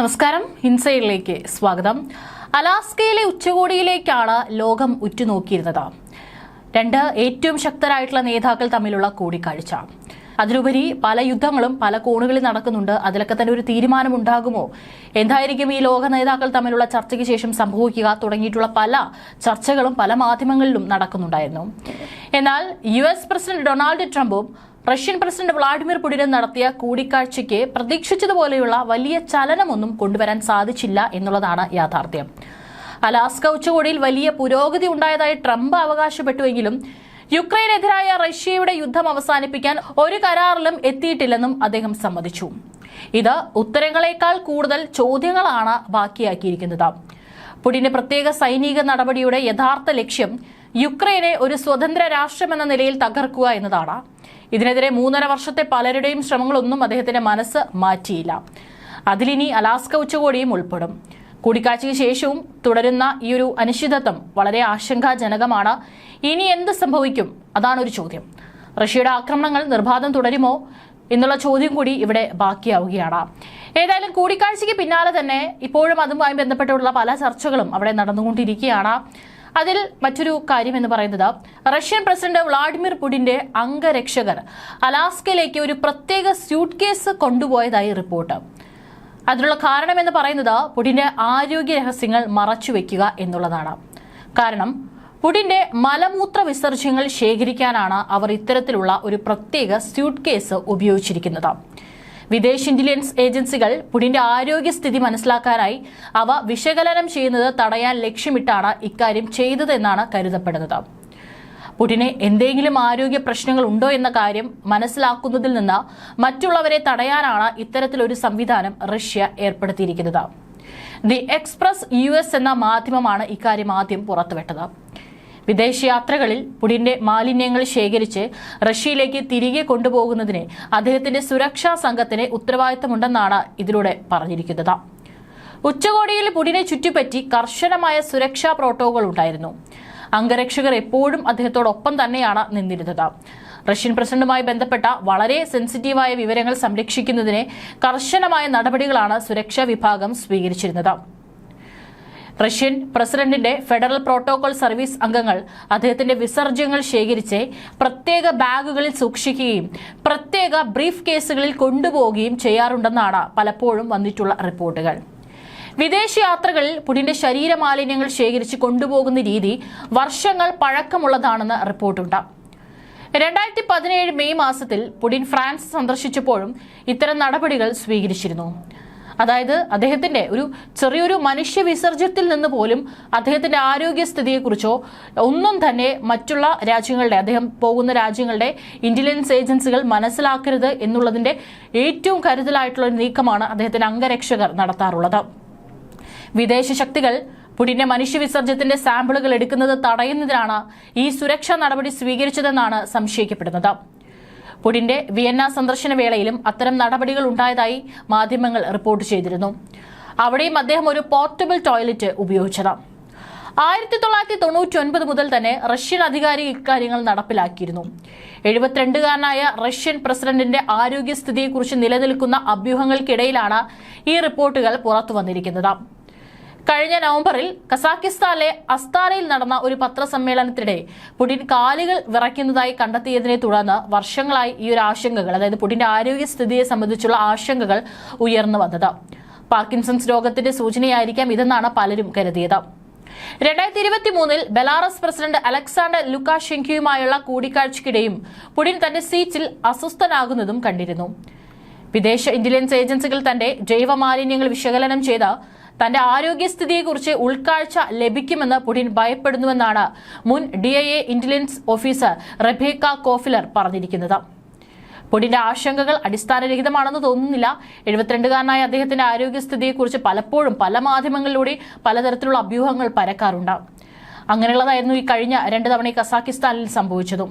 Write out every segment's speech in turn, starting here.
നമസ്കാരം. ഇൻസൈഡിലേക്ക് സ്വാഗതം. അലാസ്കയിലെ ഉച്ചകോടിയിലേക്കാണ് ലോകം ഉറ്റുനോക്കിയിരുന്നത്. രണ്ട് ഏറ്റവും ശക്തരായിട്ടുള്ള നേതാക്കൾ തമ്മിലുള്ള കൂടിക്കാഴ്ച. അതിലുപരി പല യുദ്ധങ്ങളും പല കോണുകളിൽ നടക്കുന്നുണ്ട്. അതിലൊക്കെ തന്നെ ഒരു തീരുമാനമുണ്ടാകുമോ? എന്തായിരിക്കും ഈ ലോക നേതാക്കൾ തമ്മിലുള്ള ചർച്ചയ്ക്ക് ശേഷം സംഭവിക്കുക തുടങ്ങിയിട്ടുള്ള പല ചർച്ചകളും പല മാധ്യമങ്ങളിലും നടക്കുന്നുണ്ടായിരുന്നു. എന്നാൽ യു എസ് പ്രസിഡന്റ് ഡൊണാൾഡ് ട്രംപും റഷ്യൻ പ്രസിഡന്റ് വ്ളാഡിമിർ പുടിൻ നടത്തിയ കൂടിക്കാഴ്ചയ്ക്ക് പ്രതീക്ഷിച്ചതുപോലെയുള്ള വലിയ ചലനമൊന്നും കൊണ്ടുവരാൻ സാധിച്ചില്ല എന്നുള്ളതാണ് യാഥാർത്ഥ്യം. അലാസ്ക ഉച്ചകോടിയിൽ വലിയ പുരോഗതി ഉണ്ടായതായി ട്രംപ് അവകാശപ്പെട്ടുവെങ്കിലും യുക്രൈനെതിരായ റഷ്യയുടെ യുദ്ധം അവസാനിപ്പിക്കാൻ ഒരു കരാറിലും എത്തിയിട്ടില്ലെന്നും അദ്ദേഹം സമ്മതിച്ചു. ഇത് ഉത്തരങ്ങളെക്കാൾ കൂടുതൽ ചോദ്യങ്ങളാണ് ബാക്കിയാക്കിയിരിക്കുന്നത്. പുടിന്റെ പ്രത്യേക സൈനിക നടപടിയുടെ യഥാർത്ഥ ലക്ഷ്യം യുക്രൈനെ ഒരു സ്വതന്ത്ര രാഷ്ട്രമെന്ന നിലയിൽ തകർക്കുക എന്നതാണ്. ഇതിനെതിരെ മൂന്നര വർഷത്തെ പലരുടെയും ശ്രമങ്ങളൊന്നും അദ്ദേഹത്തിന്റെ മനസ്സ് മാറ്റിയില്ല. അതിലിനി അലാസ്ക ഉച്ചകോടിയും ഉൾപ്പെടും. കൂടിക്കാഴ്ചയ്ക്ക് ശേഷവും തുടരുന്ന ഈ ഒരു അനിശ്ചിതത്വം വളരെ ആശങ്കാജനകമാണ്. ഇനി എന്ത് സംഭവിക്കും? അതാണ് ഒരു ചോദ്യം. റഷ്യയുടെ ആക്രമണങ്ങൾ നിർബാധം തുടരുമോ? എന്നുള്ള ചോദ്യം കൂടി ഇവിടെ ബാക്കിയാവുകയാണ്. ഏതായാലും കൂടിക്കാഴ്ചയ്ക്ക് പിന്നാലെ തന്നെ ഇപ്പോഴും അതുമായി ബന്ധപ്പെട്ടുള്ള പല ചർച്ചകളും അവിടെ നടന്നുകൊണ്ടിരിക്കുകയാണ്. അതിൽ മറ്റൊരു കാര്യം എന്ന് പറയുന്നത് റഷ്യൻ പ്രസിഡന്റ് വ്ളാഡിമിർ പുടിന്റെ അംഗരക്ഷകർ അലാസ്കയിലേക്ക് ഒരു പ്രത്യേക സ്യൂട്ട് കേസ് കൊണ്ടുപോയതായി റിപ്പോർട്ട്. അതിനുള്ള കാരണം എന്ന് പറയുന്നത് പുടിന്റെ ആരോഗ്യ രഹസ്യങ്ങൾ മറച്ചുവെക്കുക എന്നുള്ളതാണ്. കാരണം പുടിന്റെ മലമൂത്ര വിസർജ്യങ്ങൾ ശേഖരിക്കാനാണ് അവർ ഇത്തരത്തിലുള്ള ഒരു പ്രത്യേക സ്യൂട്ട് കേസ് ഉപയോഗിച്ചിരിക്കുന്നത്. വിദേശ ഇന്റലിജൻസ് ഏജൻസികൾ പുടിന്റെ ആരോഗ്യസ്ഥിതി മനസ്സിലാക്കാനായി അവ വിശകലനം ചെയ്യുന്നത് തടയാൻ ലക്ഷ്യമിട്ടാണ് ഇക്കാര്യം ചെയ്തതെന്നാണ് കരുതപ്പെടുന്നത്. പുടിനെ എന്തെങ്കിലും ആരോഗ്യ പ്രശ്നങ്ങൾ ഉണ്ടോ എന്ന കാര്യം മനസ്സിലാക്കുന്നതിൽ നിന്ന് മറ്റുള്ളവരെ തടയാനാണ് ഇത്തരത്തിലൊരു സംവിധാനം റഷ്യ ഏർപ്പെടുത്തിയിരിക്കുന്നത്. ദി എക്സ്പ്രസ് യു എന്ന മാധ്യമമാണ് ഇക്കാര്യം ആദ്യം പുറത്തുവിട്ടത്. വിദേശയാത്രകളിൽ പുടിന്റെ മാലിന്യങ്ങൾ ശേഖരിച്ച് റഷ്യയിലേക്ക് തിരികെ കൊണ്ടുപോകുന്നതിന് അദ്ദേഹത്തിന്റെ സുരക്ഷാ സംഘത്തിന് ഉത്തരവാദിത്തമുണ്ടെന്നാണ് ഇതിലൂടെ പറഞ്ഞിരിക്കുന്നത്. ഉച്ചകോടിയിൽ പുടിനെ ചുറ്റിപ്പറ്റി കർശനമായ സുരക്ഷാ പ്രോട്ടോകോൾ ഉണ്ടായിരുന്നു. അംഗരക്ഷകർ എപ്പോഴും അദ്ദേഹത്തോടൊപ്പം തന്നെയാണ് നിന്നിരുന്നത്. റഷ്യൻ പ്രസിഡന്റുമായി ബന്ധപ്പെട്ട വളരെ സെൻസിറ്റീവായ വിവരങ്ങൾ സംരക്ഷിക്കുന്നതിന് കർശനമായ നടപടികളാണ് സുരക്ഷാ വിഭാഗം സ്വീകരിച്ചിരുന്നത്. റഷ്യൻ പ്രസിഡന്റിന്റെ ഫെഡറൽ പ്രോട്ടോകോൾ സർവീസ് അംഗങ്ങൾ അദ്ദേഹത്തിന്റെ വിസർജ്യങ്ങൾ ശേഖരിച്ച് പ്രത്യേക ബാഗുകളിൽ സൂക്ഷിക്കുകയും പ്രത്യേക ബ്രീഫ് കേസുകളിൽ കൊണ്ടുപോവുകയും ചെയ്യാറുണ്ടെന്നാണ് പലപ്പോഴും വന്നിട്ടുള്ള റിപ്പോർട്ടുകൾ. വിദേശ യാത്രകളിൽ പുടിന്റെ ശരീരമാലിന്യങ്ങൾ ശേഖരിച്ച് കൊണ്ടുപോകുന്ന രീതി വർഷങ്ങൾ പഴക്കമുള്ളതാണെന്ന് റിപ്പോർട്ടുണ്ട്. രണ്ടായിരത്തി പതിനേഴ് മെയ് മാസത്തിൽ പുടിൻ ഫ്രാൻസ് സന്ദർശിച്ചപ്പോഴും ഇത്തരം നടപടികൾ സ്വീകരിച്ചിരുന്നു. അതായത് അദ്ദേഹത്തിന്റെ ഒരു ചെറിയൊരു മനുഷ്യ വിസർജ്യത്തിൽ നിന്ന് പോലും അദ്ദേഹത്തിന്റെ ആരോഗ്യസ്ഥിതിയെക്കുറിച്ചോ ഒന്നും തന്നെ മറ്റുള്ള രാജ്യങ്ങളുടെ അദ്ദേഹം പോകുന്ന രാജ്യങ്ങളുടെ ഇന്റലിജൻസ് ഏജൻസികൾ മനസ്സിലാക്കരുത് എന്നുള്ളതിന്റെ ഏറ്റവും കരുതലായിട്ടുള്ള ഒരു നീക്കമാണ് അദ്ദേഹത്തിന്റെ അംഗരക്ഷകർ നടത്താറുള്ളത്. വിദേശ ശക്തികൾ പുടിന്റെ മനുഷ്യ വിസർജ്യത്തിന്റെ സാമ്പിളുകൾ എടുക്കുന്നത് തടയുന്നതിനാണ് ഈ സുരക്ഷാ നടപടി സ്വീകരിച്ചതെന്നാണ് സംശയിക്കപ്പെടുന്നത്. പുടിന്റെ വിയന്ന സന്ദർശന വേളയിലും അത്തരം നടപടികൾ ഉണ്ടായതായി മാധ്യമങ്ങൾ റിപ്പോർട്ട് ചെയ്തിരുന്നു. അവിടെയും അദ്ദേഹം ഒരു പോർട്ടബിൾ ടോയ്ലറ്റ് ഉപയോഗിച്ചത്. ആയിരത്തി തൊള്ളായിരത്തി തൊണ്ണൂറ്റി ഒൻപത് മുതൽ തന്നെ റഷ്യൻ അധികാരി ഇക്കാര്യങ്ങൾ നടപ്പിലാക്കിയിരുന്നു. എഴുപത്തിരണ്ടുകാരനായ റഷ്യൻ പ്രസിഡന്റിന്റെ ആരോഗ്യസ്ഥിതിയെക്കുറിച്ച് നിലനിൽക്കുന്ന അഭ്യൂഹങ്ങൾക്കിടയിലാണ് ഈ റിപ്പോർട്ടുകൾ പുറത്തു വന്നിരിക്കുന്നത് കഴിഞ്ഞ നവംബറിൽ കസാക്കിസ്ഥാനിലെ അസ്താനയിൽ നടന്ന ഒരു പത്രസമ്മേളനത്തിനിടെ പുടിൻ കാലുകൾ വിറയ്ക്കുന്നതായി കണ്ടെത്തിയതിനെ തുടർന്ന് വർഷങ്ങളായി ഈ ഒരു ആശങ്കകൾ അതായത് പുടിന്റെ ആരോഗ്യസ്ഥിതിയെ സംബന്ധിച്ചുള്ള ആശങ്കകൾ ഉയർന്നു വന്നത്. പാർക്കിൻസൺസ് രോഗത്തിന്റെ സൂചനയായിരിക്കാം ഇതെന്നാണ് പലരും കരുതിയത്. രണ്ടായിരത്തി ഇരുപത്തി മൂന്നിൽ ബെലാറസ് പ്രസിഡന്റ് അലക്സാണ്ടർ ലുക്കാഷെങ്കിയുമായുള്ള കൂടിക്കാഴ്ചയ്ക്കിടെയും പുടിൻ തന്റെ സീറ്റിൽ അസ്വസ്ഥനാകുന്നതും കണ്ടിരുന്നു. വിദേശ ഇന്റലിജൻസ് ഏജൻസികൾ തന്റെ ജൈവ മാലിന്യങ്ങൾ വിശകലനം ചെയ്ത് തന്റെ ആരോഗ്യസ്ഥിതിയെക്കുറിച്ച് ഉൾക്കാഴ്ച ലഭിക്കുമെന്ന് പുടിൻ ഭയപ്പെടുന്നുവെന്നാണ് മുൻ D I A intelligence officer Rebekah Koffler പറഞ്ഞിരിക്കുന്നത്. പുടിന്റെ ആശങ്കകൾ അടിസ്ഥാനരഹിതമാണെന്ന് തോന്നുന്നില്ല. എഴുപത്തിരണ്ടുകാരനായ അദ്ദേഹത്തിന്റെ ആരോഗ്യസ്ഥിതിയെക്കുറിച്ച് പലപ്പോഴും പല മാധ്യമങ്ങളിലൂടെ പലതരത്തിലുള്ള അഭ്യൂഹങ്ങൾ പരക്കാറുണ്ട്. അങ്ങനെയുള്ളതായിരുന്നു ഈ കഴിഞ്ഞ രണ്ട് തവണ കസാക്കിസ്ഥാനിൽ സംഭവിച്ചതും.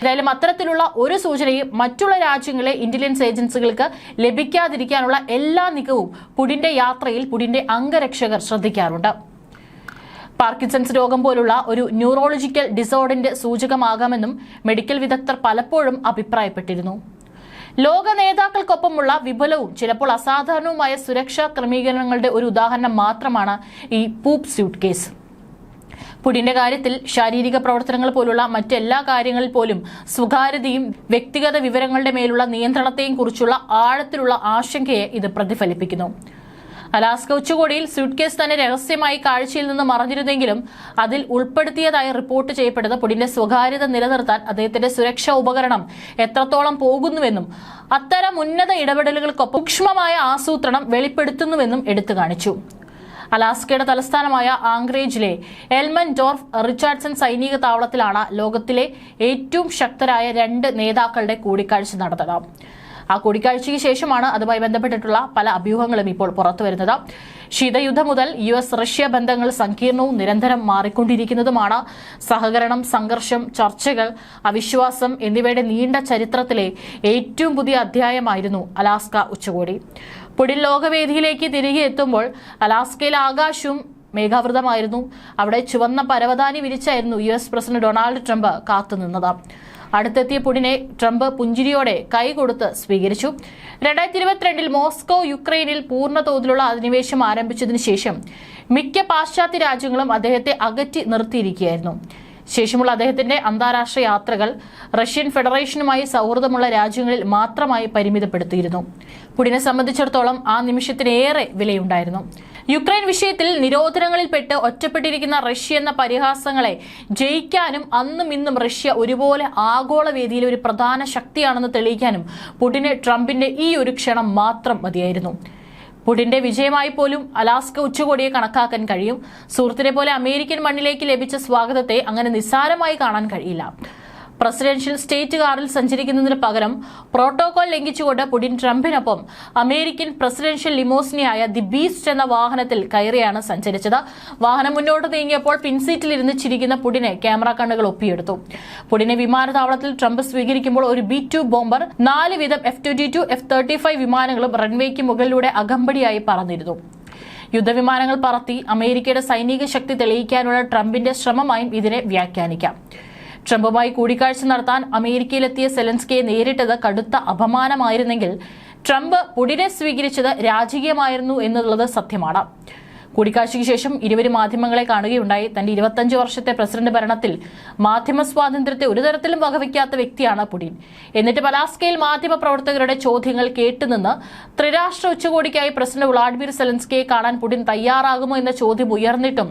ഏതായാലും അത്തരത്തിലുള്ള ഒരു സൂചനയും മറ്റുള്ള രാജ്യങ്ങളെ ഇന്റലിജൻസ് ഏജൻസികൾക്ക് ലഭിക്കാതിരിക്കാനുള്ള എല്ലാ നീക്കവും പുടിന്റെ യാത്രയിൽ പുടിന്റെ അംഗരക്ഷകർ ശ്രദ്ധിക്കാറുണ്ട്. പാർക്കിൻസൺസ് രോഗം പോലുള്ള ഒരു ന്യൂറോളജിക്കൽ ഡിസോർഡറിന്റെ സൂചകമാകാമെന്നും മെഡിക്കൽ വിദഗ്ധർ പലപ്പോഴും അഭിപ്രായപ്പെട്ടിരുന്നു. ലോക നേതാക്കൾക്കൊപ്പമുള്ള വിപുലവും ചിലപ്പോൾ അസാധാരണവുമായ സുരക്ഷാ ക്രമീകരണങ്ങളുടെ ഒരു ഉദാഹരണം മാത്രമാണ് ഈ പൂപ്പ് സ്യൂട്ട് കേസ് പുടിന്റെ കാര്യത്തിൽ ശാരീരിക പ്രവർത്തനങ്ങൾ പോലുള്ള മറ്റെല്ലാ കാര്യങ്ങളിൽ പോലും സ്വകാര്യതയും വ്യക്തിഗത വിവരങ്ങളുടെ മേലുള്ള നിയന്ത്രണത്തെയും കുറിച്ചുള്ള ആഴത്തിലുള്ള ആശങ്കയെ ഇത് പ്രതിഫലിപ്പിക്കുന്നു. അലാസ്ക ഉച്ചകോടിയിൽ സ്വീറ്റ് കേസ് തന്നെ രഹസ്യമായി കാഴ്ചയിൽ നിന്ന് മറഞ്ഞിരുന്നെങ്കിലും അതിൽ ഉൾപ്പെടുത്തിയതായി റിപ്പോർട്ട് ചെയ്യപ്പെട്ടത് പുടിന്റെ സ്വകാര്യത നിലനിർത്താൻ അദ്ദേഹത്തിന്റെ സുരക്ഷാ ഉപകരണം എത്രത്തോളം പോകുന്നുവെന്നും അത്തരം ഉന്നത ഇടപെടലുകൾക്കൊപ്പം സൂക്ഷ്മമായ ആസൂത്രണം വെളിപ്പെടുത്തുന്നുവെന്നും എടുത്തു കാണിച്ചു. അലാസ്കയുടെ തലസ്ഥാനമായ ആംഗ്രേജിലെ എൽമൻ ഡോർഫ് റിച്ചാർഡ്സൺ സൈനിക താവളത്തിലാണ് ലോകത്തിലെ ഏറ്റവും ശക്തരായ രണ്ട് നേതാക്കളുടെ കൂടിക്കാഴ്ച നടന്നത്. ആ കൂടിക്കാഴ്ചയ്ക്ക് ശേഷമാണ് അതുമായി ബന്ധപ്പെട്ടിട്ടുള്ള പല അഭ്യൂഹങ്ങളും ഇപ്പോൾ പുറത്തുവരുന്നത് ശീതയുദ്ധം മുതൽ യു എസ് റഷ്യ ബന്ധങ്ങൾ സങ്കീർണവും നിരന്തരം മാറിക്കൊണ്ടിരിക്കുന്നതുമാണ് സഹകരണം സംഘർഷം ചർച്ചകൾ അവിശ്വാസം എന്നിവയുടെ നീണ്ട ചരിത്രത്തിലെ ഏറ്റവും പുതിയ അധ്യായമായിരുന്നു അലാസ്ക ഉച്ചകോടി. പുടിൻ ലോകവേദിയിലേക്ക് തിരികെ എത്തുമ്പോൾ അലാസ്കയിൽ ആകാശവും മേഘാവൃതമായിരുന്നു. അവിടെ ചുവന്ന പരവതാനി വിരിച്ചായിരുന്നു U S president Donald Trump കാത്തുനിന്നത് അടുത്തെത്തിയ പുടിനെ ട്രംപ് പുഞ്ചിരിയോടെ കൈകൊടുത്ത് സ്വീകരിച്ചു. രണ്ടായിരത്തി ഇരുപത്തിരണ്ടിൽ മോസ്കോ യുക്രൈനിൽ പൂർണ തോതിലുള്ള അധിനിവേശം ആരംഭിച്ചതിനു ശേഷം മിക്ക പാശ്ചാത്യ രാജ്യങ്ങളും അദ്ദേഹത്തെ അകറ്റി നിർത്തിയിരിക്കുകയായിരുന്നു. ശേഷമുള്ള അദ്ദേഹത്തിന്റെ അന്താരാഷ്ട്ര യാത്രകൾ റഷ്യൻ ഫെഡറേഷനുമായി സൗഹൃദമുള്ള രാജ്യങ്ങളിൽ മാത്രമായി പരിമിതപ്പെടുത്തിയിരുന്നു. പുടിനെ സംബന്ധിച്ചിടത്തോളം ആ നിമിഷത്തിനേറെ വിലയുണ്ടായിരുന്നു. യുക്രൈൻ വിഷയത്തിൽ നിരോധനങ്ങളിൽപ്പെട്ട് ഒറ്റപ്പെട്ടിരിക്കുന്ന റഷ്യ എന്ന പരിഹാസങ്ങളെ ജയിക്കാനും അന്നും ഇന്നും റഷ്യ ഒരുപോലെ ആഗോള വേദിയിൽ ഒരു പ്രധാന ശക്തിയാണെന്ന് തെളിയിക്കാനും പുടിന് ട്രംപിന്റെ ഈ ഒരു ക്ഷണം മാത്രം മതിയായിരുന്നു. പുടിന്റെ വിജയമായി പോലും അലാസ്ക ഉച്ചകോടിയെ കണക്കാക്കാൻ കഴിയും. സുഹൃത്തിനെ പോലെ അമേരിക്കൻ മണ്ണിലേക്ക് ലഭിച്ച സ്വാഗതത്തെ അങ്ങനെ നിസ്സാരമായി കാണാൻ കഴിയില്ല. പ്രസിഡൻഷ്യൽ സ്റ്റേറ്റ് കാറിൽ സഞ്ചരിക്കുന്നതിന് പകരം പ്രോട്ടോകോൾ ലംഘിച്ചുകൊണ്ട് പുടിൻ ട്രംപിനൊപ്പം അമേരിക്കൻ പ്രസിഡൻഷ്യൽ ലിമോസിനിയായ ദി ബീസ്റ്റ് എന്ന വാഹനത്തിൽ കയറിയാണ് സഞ്ചരിച്ചത്. വാഹനം മുന്നോട്ട് നീങ്ങിയപ്പോൾ പിൻസീറ്റിലിരുന്ന് ചിരിക്കുന്ന പുടിനെ ക്യാമറ കണ്ണുകൾ ഒപ്പിയെടുത്തു. പുടിനെ വിമാനത്താവളത്തിൽ ട്രംപ് സ്വീകരിക്കുമ്പോൾ ഒരു ബി ടു ബോംബർ നാല് വിധം F twenty two F thirty five വിമാനങ്ങളും റൺവേക്ക് മുകളിലൂടെ അകമ്പടിയായി പറന്നിരുന്നു. യുദ്ധവിമാനങ്ങൾ പറത്തി അമേരിക്കയുടെ സൈനിക ശക്തി തെളിയിക്കാനുള്ള ട്രംപിന്റെ ശ്രമമായും ഇതിനെ വ്യാഖ്യാനിക്കാം. ട്രംപുമായി കൂടിക്കാഴ്ച നടത്താൻ അമേരിക്കയിലെത്തിയ സെലൻസ്കിയെ നേരിട്ടത് കടുത്ത അപമാനമായിരുന്നെങ്കിൽ ട്രംപ് പുടിനെ സ്വീകരിച്ചത് രാജകീയമായിരുന്നു എന്നുള്ളത് സത്യമാണ്. കൂടിക്കാഴ്ചയ്ക്ക് ശേഷം ഇരുവരും മാധ്യമങ്ങളെ കാണുകയുണ്ടായി. തന്റെ ഇരുപത്തഞ്ച് വർഷത്തെ പ്രസിഡന്റ് ഭരണത്തിൽ മാധ്യമ സ്വാതന്ത്ര്യത്തെ ഒരു തരത്തിലും വകവയ്ക്കാത്ത വ്യക്തിയാണ് പുടിൻ. എന്നിട്ട് പലാസ്കയിൽ മാധ്യമ പ്രവർത്തകരുടെ ചോദ്യങ്ങൾ കേട്ടുനിന്ന് ത്രിരാഷ്ട്ര ഉച്ചകോടിക്കായി പ്രസിഡന്റ് വ്ളാഡിമിർ സെലൻസ്കിയെ കാണാൻ പുടിൻ തയ്യാറാകുമോ എന്ന ചോദ്യം ഉയർന്നിട്ടും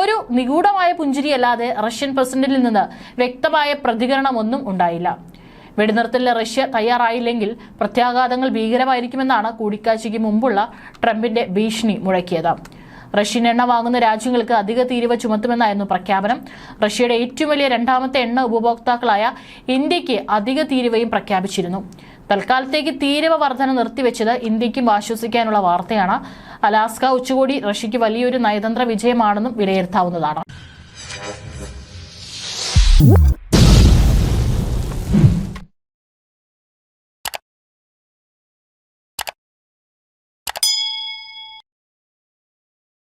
ഒരു നിഗൂഢമായ പുഞ്ചിരിയല്ലാതെ റഷ്യൻ പ്രസിഡന്റിൽ നിന്ന് വ്യക്തമായ പ്രതികരണമൊന്നും ഉണ്ടായില്ല. വെടിനിർത്തലിന് റഷ്യ തയ്യാറായില്ലെങ്കിൽ പ്രത്യാഘാതങ്ങൾ ഭീകരമായിരിക്കുമെന്നാണ് കൂടിക്കാഴ്ചയ്ക്ക് മുമ്പുള്ള ട്രംപിന്റെ ഭീഷണി മുഴക്കിയത്. റഷ്യൻ എണ്ണ വാങ്ങുന്ന രാജ്യങ്ങൾക്ക് അധിക തീരുവ ചുമത്തുമെന്നായിരുന്നു പ്രഖ്യാപനം. റഷ്യയുടെ ഏറ്റവും വലിയ രണ്ടാമത്തെ എണ്ണ ഉപഭോക്താക്കളായ ഇന്ത്യയ്ക്ക് അധിക തീരുവയും പ്രഖ്യാപിച്ചിരുന്നു. തൽക്കാലത്തേക്ക് തീരവ വർധന നിർത്തിവെച്ചത് ഇന്ത്യക്കും ആശ്വസിക്കാനുള്ള വാർത്തയാണ്. അലാസ്ക ഉച്ചകോടി റഷ്യയ്ക്ക് വലിയൊരു നയതന്ത്ര വിജയമാണെന്നും വിലയിരുത്താവുന്നതാണ്.